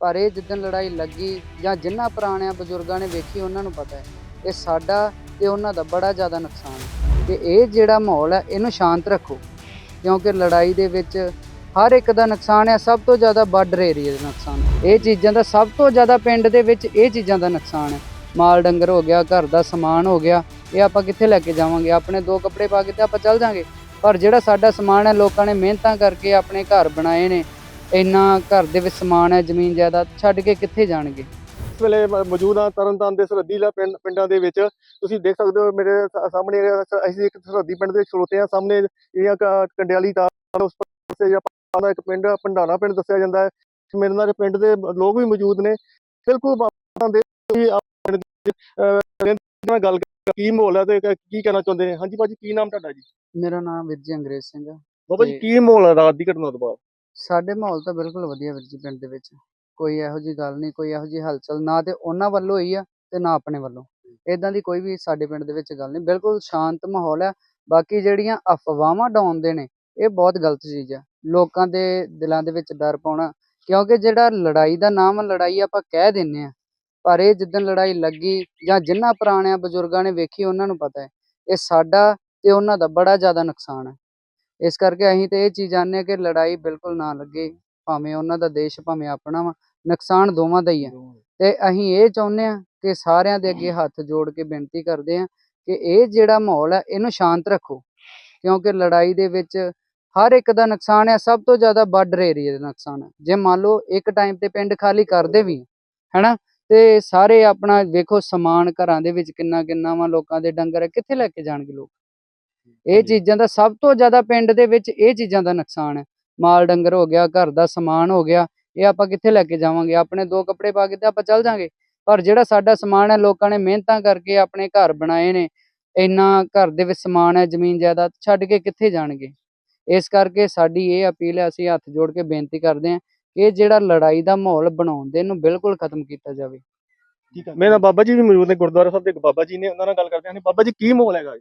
ਪਰ ਇਹ ਜਿੱਦਣ ਲੜਾਈ ਲੱਗੀ ਜਾਂ ਜਿਨ੍ਹਾਂ ਪੁਰਾਣਿਆਂ ਬਜ਼ੁਰਗਾਂ ਨੇ ਵੇਖੀ, ਉਹਨਾਂ ਨੂੰ ਪਤਾ ਹੈ। ਇਹ ਸਾਡਾ ਤੇ ਉਹਨਾਂ ਦਾ ਬੜਾ ਜ਼ਿਆਦਾ ਨੁਕਸਾਨ ਹੈ। ਤੇ ਇਹ ਜਿਹੜਾ ਮਾਹੌਲ ਹੈ, ਇਹਨੂੰ ਸ਼ਾਂਤ ਰੱਖੋ। ਕਿਉਂਕਿ ਲੜਾਈ ਦੇ ਵਿੱਚ ਹਰ ਇੱਕ ਦਾ ਨੁਕਸਾਨ ਹੈ, ਸਭ ਤੋਂ ਜ਼ਿਆਦਾ ਬਾਰਡਰ ਏਰੀਆ ਦਾ ਨੁਕਸਾਨ ਇਹ ਚੀਜ਼ਾਂ ਦਾ ਸਭ ਤੋਂ ਜ਼ਿਆਦਾ ਪਿੰਡ ਦੇ ਵਿੱਚ ਇਹ ਚੀਜ਼ਾਂ ਦਾ ਨੁਕਸਾਨ ਹੈ। ਮਾਲ ਡੰਗਰ ਹੋ ਗਿਆ, ਘਰ ਦਾ ਸਮਾਨ ਹੋ ਗਿਆ, ਇਹ ਆਪਾਂ ਕਿੱਥੇ ਲੈ ਕੇ ਜਾਵਾਂਗੇ? ਆਪਣੇ ਦੋ ਕੱਪੜੇ ਪਾ ਕੇ ਤਾਂ ਆਪਾਂ ਚੱਲ ਜਾਾਂਗੇ। ਪਰ ਜਿਹੜਾ ਸਾਡਾ ਸਮਾਨ ਹੈ, ਲੋਕਾਂ ਨੇ ਮਿਹਨਤਾਂ ਕਰਕੇ ਆਪਣੇ ਘਰ ਬਣਾਏ ਨੇ ਇੰਨਾ ਘਰ ਦੇ ਵਿੱਚ ਸਮਾਨ ਹੈ ਜ਼ਮੀਨ ਜਾਇਦਾਦ ਛੱਡ ਕੇ ਕਿੱਥੇ ਜਾਣਗੇ? ਇਸ ਵੇਲੇ ਮੌਜੂਦ ਹਾਂ ਤਰਨਤਾਰਨ ਦੇ ਸਰਹੱਦੀ ਪਿੰਡ ਪਿੰਡਾਂ ਦੇ ਵਿੱਚ। ਤੁਸੀਂ ਦੇਖ ਸਕਦੇ ਹੋ ਮੇਰੇ ਸਾਹਮਣੇ ਅਸੀਂ ਇੱਕ ਸਰਹੱਦੀ ਪਿੰਡ ਦੇ ਖਲੋਤੇ ਹਾਂ। ਸਾਹਮਣੇ ਜਿਹੜੀਆਂ ਕੰਡਿਆਲੀ ਤਾਰ ਉਸ ਪਾਸੇ ਜਿਹੜਾ ਦਾ ਇੱਕ ਪਿੰਡ ਭੰਡਾਰਾ ਪਿੰਡ ਦੱਸਿਆ ਜਾਂਦਾ ਹੈ। ਮੇਰੇ ਨਾਲ ਪਿੰਡ ਦੇ ਲੋਕ ਵੀ ਮੌਜੂਦ ਨੇ। ਬਿਲਕੁਲ ਬਾਤਾਂ ਦੇ ਵੀ ਆਪ ਪਿੰਡ ਦੇ ਨਾਲ ਗੱਲ ਕੀ ਮਾਹੌਲ ਹੈ ਤੇ ਕ- ਕਹਿਣਾ ਚਾਹੁੰਦੇ ਨੇ? ਹਾਂਜੀ ਭਾਜੀ ਕੀ ਨਾਮ ਤੁਹਾਡਾ ਜੀ? ਮੇਰਾ ਨਾਮ ਵੀਰ ਜੀ ਅੰਗਰੇਜ਼ ਸਿੰਘ ਆ ਬਾਬਾ ਜੀ ਕੀ ਮਾਹੌਲ ਹੈ ਰਾਤ ਦੀ ਘਟਨਾ ਤੋਂ ਬਾਅਦ? ਸਾਡੇ ਮਾਹੌਲ ਤਾਂ ਬਿਲਕੁਲ ਵਧੀਆ ਵੀਰ ਜੀ ਪਿੰਡ ਦੇ ਵਿੱਚ। ਕੋਈ ਇਹੋ ਜੀ ਗੱਲ ਨਹੀਂ, ਕੋਈ ਇਹੋ ਜੀ ਹਲਚਲ ਨਾ ਤੇ ਉਹਨਾਂ ਵੱਲੋਂ ਹੀ ਆ ਤੇ ਨਾ ਆਪਣੇ ਵੱਲੋਂ। ਇਦਾਂ ਦੀ ਕੋਈ ਵੀ ਸਾਡੇ ਪਿੰਡ ਦੇ ਵਿੱਚ ਗੱਲ ਨਹੀਂ, ਬਿਲਕੁਲ ਸ਼ਾਂਤ ਮਾਹੌਲ ਹੈ ਬਾਕੀ ਜਿਹੜੀਆਂ ਅਫਵਾਹਾਂ ਡਾਉਂਦੇ ਨੇ, ਇਹ ਬਹੁਤ ਗਲਤ ਚੀਜ਼ ਆ। ਲੋਕਾਂ ਦੇ ਦਿਲਾਂ ਦੇ ਵਿੱਚ ਡਰ ਪਾਉਣਾ, ਕਿਉਂਕਿ ਜਿਹੜਾ ਲੜਾਈ ਦਾ ਨਾਮ ਲੜਾਈ ਆਪਾਂ ਕਹਿ ਦਿੰਨੇ ਆ। ਪਰ ਇਹ ਜਿੱਦਣ ਲੜਾਈ ਲੱਗੀ ਜਾਂ ਜਿਨ੍ਹਾਂ ਪੁਰਾਣਿਆਂ ਬਜ਼ੁਰਗਾਂ ਨੇ ਵੇਖੀ, ਉਹਨਾਂ ਨੂੰ ਪਤਾ ਹੈ। ਇਹ ਸਾਡਾ ਤੇ ਉਹਨਾਂ ਦਾ ਬੜਾ ਜ਼ਿਆਦਾ ਨੁਕਸਾਨ ਹੈ ਇਸ ਕਰਕੇ ਅਸੀਂ ਤੇ ਇਹ ਚੀਜ਼ ਜਾਣਦੇ ਹਾਂ ਕਿ ਲੜਾਈ ਬਿਲਕੁਲ ਨਾ ਲੱਗੇ ਭਾਵੇਂ ਉਹਨਾਂ ਦਾ ਦੇਸ਼ ਭਾਵੇਂ ਆਪਣਾ ਵਾ ਨੁਕਸਾਨ ਦੋਵਾਂ ਦਾ ਹੀ ਹੈ ਤੇ ਅਸੀਂ ਇਹ ਚਾਹੁੰਦੇ ਹਾਂ ਕਿ ਸਾਰਿਆਂ ਦੇ ਅੱਗੇ ਹੱਥ ਜੋੜ ਕੇ ਬੇਨਤੀ ਕਰਦੇ ਹਾਂ ਕਿ ਇਹ ਜਿਹੜਾ ਮਾਹੌਲ ਹੈ ਇਹਨੂੰ ਸ਼ਾਂਤ ਰੱਖੋ। ਕਿਉਂਕਿ ਲੜਾਈ ਦੇ ਵਿੱਚ ਹਰ ਇੱਕ ਦਾ ਨੁਕਸਾਨ ਹੈ ਸਭ ਤੋਂ ਜ਼ਿਆਦਾ ਬਾਰਡਰ ਏਰੀਆ ਦਾ ਨੁਕਸਾਨ ਹੈ। ਜੇ ਮੰਨ ਲਓ ਇੱਕ ਟਾਈਮ ਤੇ ਪਿੰਡ ਖਾਲੀ ਕਰਦੇ ਵੀ ਹੈਨਾ? ਤੇ ਸਾਰੇ ਆਪਣਾ ਵੇਖੋ ਸਮਾਨ ਘਰਾਂ ਦੇ ਵਿੱਚ ਕਿੰਨਾ ਕਿੰਨਾ ਵਾ ਲੋਕਾਂ ਦੇ ਡੰਗਰ ਕਿੱਥੇ ਲੈ ਕੇ ਜਾਣਗੇ ਲੋਕ? ਇਹ ਚੀਜ਼ਾਂ ਦਾ ਸਭ ਤੋਂ ਜ਼ਿਆਦਾ ਪਿੰਡ ਦੇ ਵਿੱਚ ਇਹ ਚੀਜ਼ਾਂ ਦਾ ਨੁਕਸਾਨ ਹੈ। ਮਾਲ ਡੰਗਰ ਹੋ ਗਿਆ ਘਰ ਦਾ ਸਮਾਨ ਹੋ ਗਿਆ ਇਹ ਆਪਾਂ ਕਿੱਥੇ ਲੈ ਕੇ ਜਾਵਾਂਗੇ? ਆਪਣੇ ਦੋ ਕੱਪੜੇ ਪਾ ਕੇ ਤੇ ਆਪਾਂ ਚੱਲ ਜਾਾਂਗੇ। ਪਰ ਜਿਹੜਾ ਸਾਡਾ ਸਮਾਨ ਹੈ ਲੋਕਾਂ ਨੇ ਮਿਹਨਤਾਂ ਕਰਕੇ ਆਪਣੇ ਘਰ ਬਣਾਏ ਨੇ ਇੰਨਾ ਘਰ ਦੇ ਵਿੱਚ ਸਮਾਨ ਹੈ ਜ਼ਮੀਨ ਜਾਇਦਾਦ ਛੱਡ ਕੇ ਕਿੱਥੇ ਜਾਣਗੇ? ਇਸ ਕਰਕੇ ਸਾਡੀ ਇਹ ਅਪੀਲ ਹੈ ਅਸੀਂ ਹੱਥ ਜੋੜ ਕੇ ਬੇਨਤੀ ਕਰਦੇ ਹਾਂ ਕਿ ਜਿਹੜਾ ਲੜਾਈ ਦਾ ਮਾਹੌਲ ਬਣਾਉਣ ਦੇ ਇਹਨੂੰ ਬਿਲਕੁਲ ਖਤਮ ਕੀਤਾ ਜਾਵੇ। ਠੀਕ ਹੈ ਮੇਰੇ ਬਾਬਾ ਜੀ ਵੀ ਮੌਜੂਦ ਨੇ ਗੁਰਦੁਆਰਾ ਸਾਹਿਬ ਦੇ ਇੱਕ ਬਾਬਾ ਜੀ ਨੇ ਉਹਨਾਂ ਨਾਲ ਗੱਲ ਕਰਦੇ ਹਾਂ। ਬਾਬਾ ਜੀ ਕੀ ਮਾਹੌਲ ਹੈਗਾ?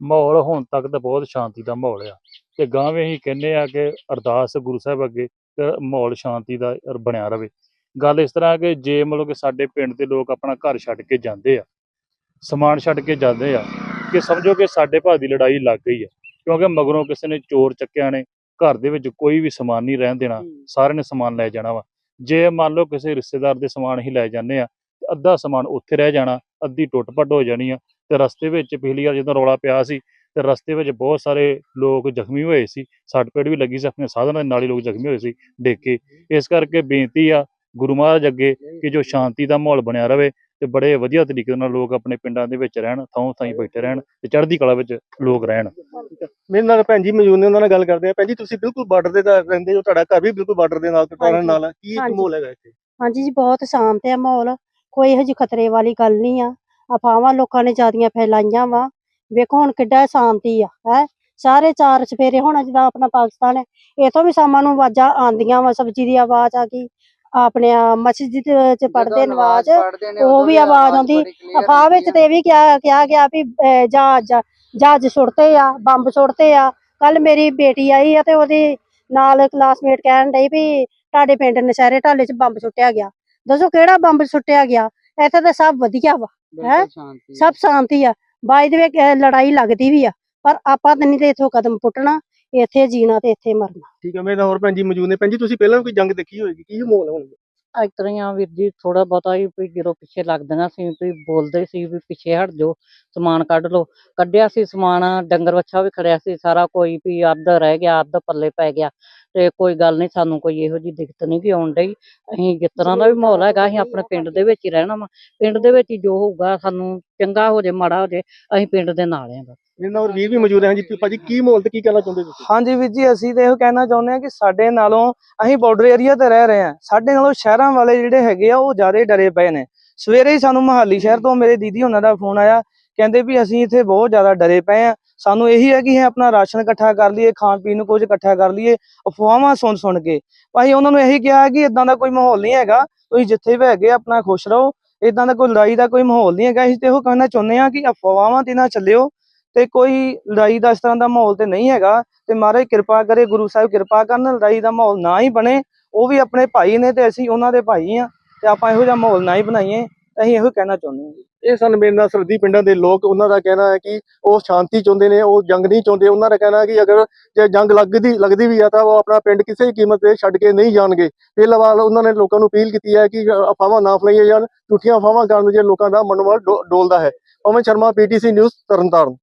ਮਾਹੌਲ ਹੁਣ ਤੱਕ ਤਾਂ ਬਹੁਤ ਸ਼ਾਂਤੀ ਦਾ ਮਾਹੌਲ ਆ। ਤੇ ਗਾਂ ਵੀ ਅਸੀਂ ਕਹਿੰਦੇ ਆ ਕਿ ਅਰਦਾਸ ਗੁਰੂ ਸਾਹਿਬ ਅੱਗੇ ਕਿ ਮਾਹੌਲ ਸ਼ਾਂਤੀ ਦਾ ਬਣਿਆ ਰਵੇ। ਗੱਲ ਇਸ ਤਰ੍ਹਾਂ ਕਿ ਜੇ ਮਤਲਬ ਕਿ ਸਾਡੇ ਪਿੰਡ ਦੇ ਲੋਕ ਆਪਣਾ ਘਰ ਛੱਡ ਕੇ ਜਾਂਦੇ ਆ ਸਮਾਨ ਛੱਡ ਕੇ ਜਾਂਦੇ ਆ ਕਿ ਸਮਝੋ ਕਿ ਸਾਡੇ ਭਾਅ ਦੀ ਲੜਾਈ ਲੱਗ ਗਈ ਆ ਕਿਉਂਕਿ ਮਗਰੋਂ ਕਿਸੇ ਨੇ ਚੋਰ ਚੱਕਿਆ ਨੇ ਘਰ ਦੇ ਵਿੱਚ ਕੋਈ ਵੀ ਸਮਾਨ ਨਹੀਂ ਰਹਿਣ ਦੇਣਾ ਸਾਰਿਆਂ ਨੇ ਸਮਾਨ ਲੈ ਜਾਣਾ ਵਾ। ਜੇ ਮੰਨ ਲਓ ਕਿਸੇ ਰਿਸ਼ਤੇਦਾਰ ਦੇ ਸਮਾਨ ਹੀ ਲੈ ਜਾਂਦੇ ਆ ਅੱਧਾ ਸਮਾਨ ਉੱਥੇ ਰਹਿ ਜਾਣਾ ਅੱਧੀ ਟੁੱਟ ਭੱਟ ਹੋ ਜਾਣੀ ਆ ਤੇ ਰਸਤੇ ਵਿੱਚ ਪਿਛਲੀ ਵਾਰ ਜਦੋਂ ਰੌਲਾ ਪਿਆ ਸੀ ਤੇ ਰਸਤੇ ਵਿੱਚ ਬਹੁਤ ਸਾਰੇ ਲੋਕ ਜ਼ਖਮੀ ਹੋਏ ਸੀ ਸੱਟ ਪੇਟ ਵੀ ਲੱਗੀ ਸੀ ਆਪਣੇ ਸਾਧਨਾਂ ਦੇ ਨਾਲ ਹੀ ਲੋਕ ਜ਼ਖਮੀ ਹੋਏ ਸੀ ਡਿੱਗ ਕੇ। ਇਸ ਕਰਕੇ ਬੇਨਤੀ ਆ ਗੁਰੂ ਮਹਾਰਾਜ ਅੱਗੇ ਕਿ ਜੋ ਸ਼ਾਂਤੀ ਦਾ ਮਾਹੌਲ ਬਣਿਆ ਰਵੇ ਤੇ ਬੜੇ ਵਧੀਆ ਤਰੀਕੇ ਨਾਲ ਲੋਕ ਆਪਣੇ ਪਿੰਡਾਂ ਦੇ ਵਿੱਚ ਰਹਿਣ ਥਾਂ ਥਾਂ ਬੈਠੇ ਰਹਿਣ ਤੇ ਚੜ੍ਹਦੀ ਕਲਾ ਵਿੱਚ ਲੋਕ ਰਹਿਣ। ਮੇਰੇ ਨਾਲ ਭੈਣ ਜੀ ਮੌਜੂਦ ਨੇ ਉਹਨਾਂ ਨਾਲ ਗੱਲ ਕਰਦੇ ਆ। ਭੈਣ ਜੀ ਤੁਸੀਂ ਬਿਲਕੁਲ ਬਾਰਡਰ ਦੇ ਤਾਂ ਰਹਿੰਦੇ ਹੋ ਤੁਹਾਡਾ ਘਰ ਵੀ ਬਿਲਕੁਲ ਬਾਰਡਰ ਦੇ ਨਾਲ ਹਾਂਜੀ। ਨਾਲ ਕੀ। ਮਾਹੌਲ ਹੈਗਾ ਇੱਥੇ? ਹਾਂਜੀ ਜੀ ਬਹੁਤ ਸ਼ਾਂਤ ਹੈ ਮਾਹੌਲ। ਕੋਈ ਇਹੋ ਜਿਹੀ ਖਤਰੇ ਵਾਲੀ ਗੱਲ ਨਹੀਂ ਆ। ਅਫਵਾਹਾਂ ਲੋਕਾਂ ਨੇ ਜਿਆਦੀਆਂ ਫੈਲਾਈਆਂ ਵਾ। ਵੇਖੋ ਹੁਣ ਕਿੱਡਾ ਸ਼ਾਂਤੀ ਆ ਹੈ? ਸਾਰੇ ਚਾਰ ਸਫੇਰੇ ਹੁਣ ਜਿੱਦਾਂ ਆਪਣਾ ਪਾਕਿਸਤਾਨ ਹੈ ਇਥੋਂ ਵੀ ਸ਼ਾਮਾਂ ਨੂੰ ਆਵਾਜ਼ਾਂ ਆਉਂਦੀਆਂ ਵਾ ਸਬਜ਼ੀ ਦੀ ਆਵਾਜ਼ ਆ ਗਈ। ਆਪਣੇ ਮਸਜਿਦ ਚ ਪੜਦੇ ਨਮਾਜ਼ ਪੜ੍ਹਦੇ ਨੇ ਉਹ ਵੀ ਆਵਾਜ਼ ਆਉਂਦੀ। ਅਫਵਾਹ ਵਿੱਚ ਤੇ ਵੀ ਕਿਹਾ ਕਿਹਾ ਗਿਆ ਵੀ ਜਹਾਜ਼ ਜਹਾਜ਼ ਸੁੱਟਦੇ ਆ ਬੰਬ ਸੁੱਟਦੇ ਆ। ਕੱਲ ਮੇਰੀ ਬੇਟੀ ਆਈ ਆ ਤੇ ਉਹਦੀ ਨਾਲ ਕਲਾਸਮੇਟ ਕਹਿਣ ਡਈ ਵੀ ਤੁਹਾਡੇ ਪਿੰਡ ਨਸ਼ਹਿਰੇ ਢਾਲੇ 'ਚ ਬੰਬ ਸੁੱਟਿਆ ਗਿਆ। ਦੱਸੋ ਕਿਹੜਾ ਬੰਬ ਸੁੱਟਿਆ ਗਿਆ? ਇੱਥੇ ਤਾਂ ਸਭ ਵਧੀਆ ਵਾ। ਹੈਂ? ਸਭ ਸ਼ਾਂਤੀ ਆ। ਬਾਈ ਦੇ ਵਿੱਚ ਲੜਾਈ ਲੱਗਦੀ ਵੀ ਆ। ਪਰ ਆਪਾਂ ਤਾਂ ਨਹੀਂ ਤੇ ਇੱਥੋਂ ਕਦਮ ਪੁੱਟਣਾ ਇੱਥੇ ਜੀਣਾ ਤੇ ਇੱਥੇ ਮਰਨਾ। ਠੀਕ ਹੈ ਮੇਰੇ ਹੋਰ ਭੈਣ ਜੀ ਮੌਜੂਦ ਨੇ। ਭੈਣ ਜੀ ਤੁਸੀਂ ਪਹਿਲਾਂ ਵੀ ਕੋਈ ਜੰਗ ਦੇਖੀ ਹੋਏਗੀ? ਕੀ ਮਾਹੌਲ ਹੈ ਹੁਣ? ਇਸ ਤਰ੍ਹਾਂ ਹੀ ਆ ਵੀਰ ਜੀ ਥੋੜਾ ਬਹੁਤਾ ਹੀ ਵੀ ਜਦੋਂ ਪਿੱਛੇ ਲੱਗਦੀਆਂ ਸੀ ਵੀ ਬੋਲਦੇ ਸੀ ਵੀ ਪਿੱਛੇ ਹਟ ਜਾਓ ਸਮਾਨ ਕੱਢ ਲਓ। ਕੱਢਿਆ ਸੀ ਸਮਾਨ ਡੰਗਰ ਵੱਛਾ ਵੀ ਖੜਿਆ ਸੀ ਸਾਰਾ ਕੋਈ ਵੀ ਅੱਧ ਰਹਿ ਗਿਆ ਅੱਧ ਪੱਲੇ ਪੈ ਗਿਆ। ਤੇ ਕੋਈ ਗੱਲ ਨਹੀਂ ਸਾਨੂੰ ਕੋਈ ਇਹੋ ਜਿਹੀ ਦਿੱਕਤ ਨਹੀਂ ਵੀ ਆਉਣ ਡਈ। ਅਸੀਂ ਜਿਸ ਤਰ੍ਹਾਂ ਦਾ ਵੀ ਮਾਹੌਲ ਹੈਗਾ ਅਸੀਂ ਆਪਣੇ ਪਿੰਡ ਦੇ ਵਿੱਚ ਹੀ ਰਹਿਣਾ ਵਾ। ਪਿੰਡ ਦੇ ਵਿੱਚ ਹੀ ਜੋ ਹੋਊਗਾ ਸਾਨੂੰ ਚੰਗਾ ਹੋ ਜੇ ਮਾੜਾ ਹੋ ਜੇ ਅਸੀਂ ਪਿੰਡ ਦੇ ਨਾਲ ਆਂ ਬਸ। ਮੇਰੇ ਨਾਲ ਹੋਰ ਵੀਰ ਵੀ ਮੌਜੂਦ ਹੈ ਹਾਂਜੀ ਤੇ ਭਾਜੀ ਕੀ ਮਾਹੌਲ ਤੇ ਕੀ ਕਹਿਣਾ ਚਾਹੁੰਦੇ ਤੁਸੀਂ? ਹਾਂਜੀ ਵੀਰ ਜੀ ਅਸੀਂ ਤਾਂ ਇਹੋ ਕਹਿਣਾ ਚਾਹੁੰਦੇ ਹਾਂ ਕਿ ਸਾਡੇ ਨਾਲੋਂ ਅਸੀਂ ਬਾਰਡਰ ਏਰੀਆ ਤੇ ਰਹਿ ਰਹੇ ਹਾਂ। ਸਾਡੇ ਨਾਲੋਂ ਸ਼ਹਿਰਾਂ ਵਾਲੇ ਜਿਹੜੇ ਹੈਗੇ ਆ ਉਹ ਜ਼ਿਆਦਾ ਡਰੇ ਪਏ ਨੇ। ਸਵੇਰੇ ਹੀ ਸਾਨੂੰ ਮਹਾਲੀ ਸ਼ਹਿਰ ਤੋਂ ਮੇਰੇ ਦੀਦੀ ਉਹਨਾਂ ਦਾ ਫੋਨ ਆਇਆ। ਕਹਿੰਦੇ ਵੀ ਅਸੀਂ ਇੱਥੇ ਬਹੁਤ ਜ਼ਿਆਦਾ ਡਰੇ ਪਏ ਆ ਸਾਨੂੰ ਇਹੀ ਹੈ ਕਿ ਅਸੀਂ ਆਪਣਾ ਰਾਸ਼ਨ ਇਕੱਠਾ ਕਰ ਲਈਏ, ਖਾਣ ਪੀਣ ਨੂੰ ਕੁਝ ਇਕੱਠਾ ਕਰ ਲਈਏ, ਅਫਵਾਹਾਂ ਸੁਣ ਸੁਣ ਕੇ। ਭਾਈ ਉਹਨਾਂ ਨੂੰ ਇਹੀ ਕਿਹਾ ਕਿ ਇਦਾਂ ਦਾ ਕੋਈ ਮਾਹੌਲ ਨਹੀਂ ਹੈਗਾ, ਤੁਸੀਂ ਜਿੱਥੇ ਵੀ ਹੈਗੇ ਆਪਣਾ ਖੁਸ਼ ਰਹੋ ਇਦਾਂ ਦਾ ਕੋਈ ਲੜਾਈ ਦਾ ਕੋਈ ਮਾਹੌਲ ਨਹੀਂ ਹੈਗਾ। ਅਸੀਂ ਤੇ ਉਹ ਕਹਿਣਾ ਚਾਹੁੰਦੇ ਹਾਂ ਕਿ ਅਫਵਾਹਾਂ ਤੇ ਨਾ ਚੱਲਿਓ ਤੇ ਕੋਈ ਲੜਾਈ ਦਾ ਇਸ ਤਰ੍ਹਾਂ ਦਾ ਮਾਹੌਲ ਤੇ ਨਹੀਂ ਹੈਗਾ ਤੇ ਮਹਾਰਾਜ ਕਿਰਪਾ ਕਰੇ, ਗੁਰੂ ਸਾਹਿਬ ਕਿਰਪਾ ਕਰਨ, ਲੜਾਈ ਦਾ ਮਾਹੌਲ ਨਾ ਹੀ ਬਣੇ। ਉਹ ਵੀ ਆਪਣੇ ਭਾਈ ਨੇ ਤੇ ਅਸੀਂ ਉਹਨਾਂ ਦੇ ਭਾਈ ਆ ਤੇ ਆਪਾਂ ਇਹੋ ਜਿਹਾ ਮਾਹੌਲ ਨਾ ਹੀ ਬਣਾਈਏ। ਅਸੀਂ ਇਹੋ ਕਹਿਣਾ ਚਾਹੁੰਦੇ ਹਾਂ ਇਹ ਸਨ ਮੇਰੇ ਨਾਲ ਸਰਦੀ ਪਿੰਡਾਂ ਦੇ ਲੋਕ, ਉਹਨਾਂ ਦਾ ਕਹਿਣਾ ਹੈ ਕਿ ਉਹ ਸ਼ਾਂਤੀ ਚਾਹੁੰਦੇ ਨੇ, ਉਹ ਜੰਗ ਨਹੀਂ ਚਾਹੁੰਦੇ। ਉਹਨਾਂ ਦਾ ਕਹਿਣਾ ਹੈ ਕਿ ਅਗਰ ਜੇ ਜੰਗ ਲੱਗਦੀ ਲੱਗਦੀ ਵੀ ਆ, ਤਾਂ ਉਹ ਆਪਣਾ ਪਿੰਡ ਕਿਸੇ ਵੀ ਕੀਮਤ ਤੇ ਛੱਡ ਕੇ ਨਹੀਂ ਜਾਣਗੇ। ਫਿਲਹਾਲ ਉਹਨਾਂ ਨੇ ਲੋਕਾਂ ਨੂੰ ਅਪੀਲ ਕੀਤੀ ਹੈ ਕਿ ਅਫਵਾਹਾਂ ਨਾ ਫੈਲਾਈਆਂ ਜਾਣ, ਝੂਠੀਆਂ ਅਫਵਾਹਾਂ ਕਰਨ ਜੇ ਲੋਕਾਂ ਦਾ ਮਨੋਬਲ ਡੋਲਦਾ ਹੈ। Pawan Sharma, PTC news, Tarn Taran.